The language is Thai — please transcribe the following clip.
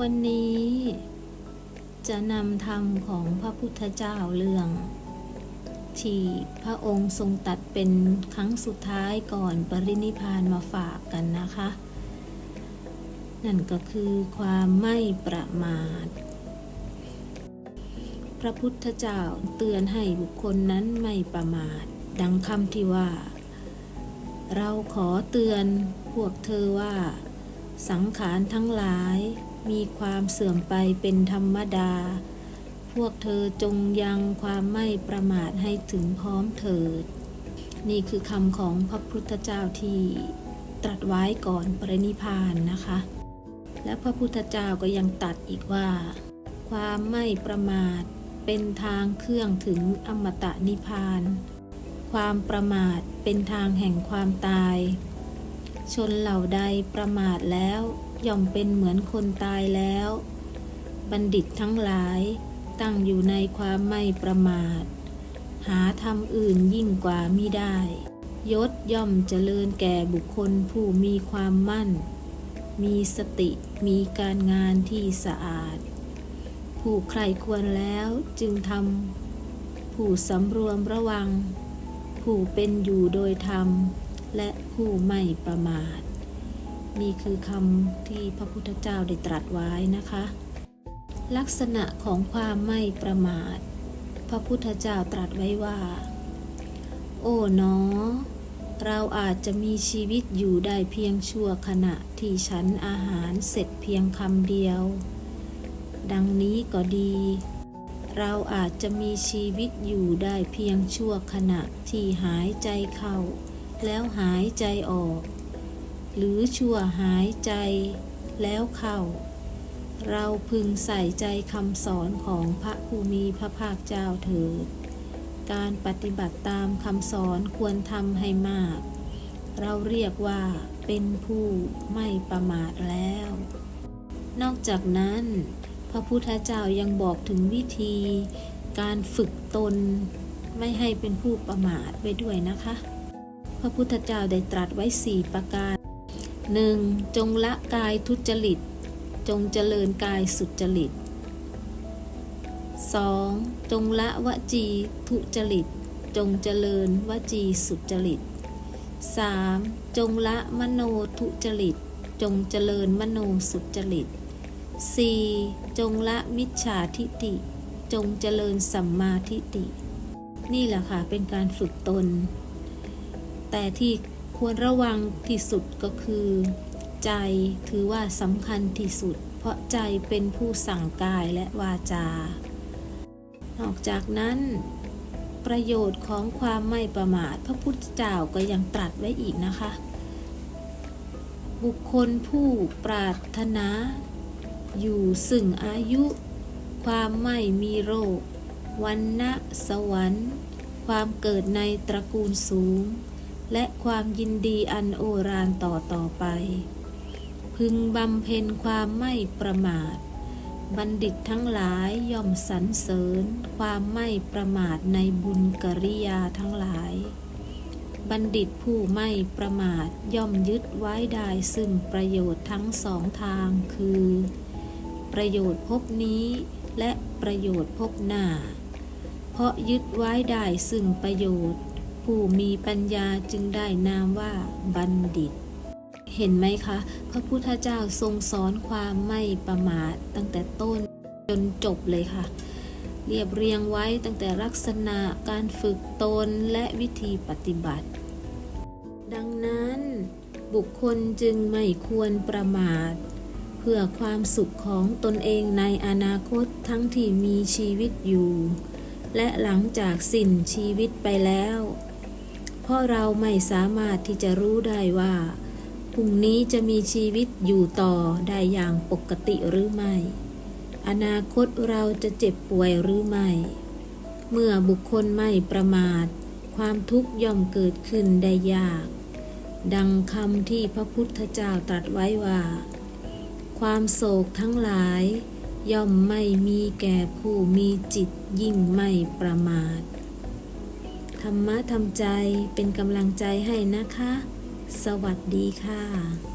วันนี้จะนำธรรมของพระพุทธเจ้าเรื่อง ที่พระองค์ทรงตัดเป็นครั้งสุดท้ายก่อนปรินิพานมาฝากกันนะคะ นั่นก็คือความไม่ประมาท พระพุทธเจ้าเตือนให้บุคคลนั้นไม่ประมาท ดังคำที่ว่า เราขอเตือนพวกเธอว่า สังขารทั้งหลายมีความเสื่อมไปเป็นธรรมดา พวกเธอจงยังความไม่ประมาทให้ถึงพร้อมเถิด นี่คือคำของพระพุทธเจ้าที่ตรัสไว้ก่อนปรินิพานนะคะ และพระพุทธเจ้าก็ยังตัดอีกว่า ความไม่ประมาทเป็นทางเครื่องถึงอมตะนิพพาน ความประมาทเป็นทางแห่งความตาย ชนเหล่าใดประมาทแล้วย่อมเป็นเหมือนคนตายแล้ว บัณฑิตทั้งหลายตั้งอยู่ในความไม่ประมาท หาธรรมอื่นยิ่งกว่ามิได้ ยศย่อมเจริญแก่บุคคลผู้มีความมั่น มีสติมีการงานที่สะอาด ผู้ใครควรแล้วจึงทำผู้สำรวมระวัง ผู้เป็นอยู่โดยธรรม และผู้ไม่ประมาท นี่คือคำที่พระพุทธเจ้าได้ตรัสไว้นะคะ ลักษณะของความไม่ประมาท พระพุทธเจ้าตรัสไว้ว่า โอ๋หนอเราอาจจะมีชีวิตอยู่ได้เพียงชั่วขณะที่ฉันอาหารเสร็จเพียงคำเดียว ดังนี้ก็ดี เราอาจจะมีชีวิตอยู่ได้เพียงชั่วขณะที่หายใจเข้า แล้วหายใจออก หรือชั่วหายใจแล้วเข้า เราพึงใส่ใจคำสอนของพระภูมิพระภาคเจ้าเถิด การปฏิบัติตามคำสอนควรทำให้มาก เราเรียกว่าเป็นผู้ไม่ประมาทแล้ว นอกจากนั้น พระพุทธเจ้ายังบอกถึงวิธี การฝึกตนไม่ให้เป็นผู้ประมาทไว้ด้วยนะคะ พระพุทธเจ้าได้ตรัสไว้สี่ประการ 1. จงละกายทุจริต จงเจริญกายสุจริต 2. จงละวจีทุจริต จงเจริญวจีสุจริต 3. จงละมโนทุจริต จงเจริญมโนสุจริต 4. จงละมิจฉาทิฏฐิ จงเจริญสัมมาทิฏฐิ นี่แหละค่ะเป็นการฝึกตน แต่ที่ควรระวังที่สุดก็คือ ใจถือว่าสำคัญที่สุด เพราะใจเป็นผู้สั่งกายและวาจา นอกจากนั้น ประโยชน์ของความไม่ประมาท พระพุทธเจ้าก็ยังตรัสไว้อีกนะคะ บุคคลผู้ปรารถนา อยู่ซึ่งอายุ ความไม่มีโรค วันนะสวรรค์ ความเกิดในตระกูลสูง และความยินดีอันโอฬารต่อต่อไป พึงบำเพ็ญความไม่ประมาท บัณฑิตทั้งหลายย่อมสรรเสริญ ความไม่ประมาทในบุญกริยาทั้งหลาย บัณฑิตผู้ไม่ประมาทย่อมยึดไว้ได้ซึ่งประโยชน์ทั้งสองทางคือ ประโยชน์พบนี้และประโยชน์พบหน้า เพราะยึดไว้ได้ซึ่งประโยชน์ ผู้มีปัญญาจึงได้นามว่าบัณฑิต เห็นไหมคะ พระพุทธเจ้าทรงสอนความไม่ประมาทตั้งแต่ต้นจนจบเลยค่ะ เรียบเรียงไว้ตั้งแต่ลักษณะการฝึกตนและวิธีปฏิบัติ ดังนั้นบุคคลจึงไม่ควรประมาท เพื่อความสุขของตนเองในอนาคตทั้งที่มีชีวิตอยู่ และหลังจากสิ้นชีวิตไปแล้ว เพราะเราไม่สามารถที่จะรู้ได้ว่าพรุ่งนี้จะมีชีวิตอยู่ต่อได้อย่างปกติหรือไม่ อนาคตเราจะเจ็บป่วยหรือไม่ เมื่อบุคคลไม่ประมาท ความทุกข์ย่อมเกิดขึ้นได้ยาก ดังคำที่พระพุทธเจ้าตรัสไว้ว่า ความโศกทั้งหลาย ย่อมไม่มีแก่ผู้มีจิตยิ่งไม่ประมาท ธรรมะทำใจเป็นกำลังใจให้นะคะ สวัสดีค่ะ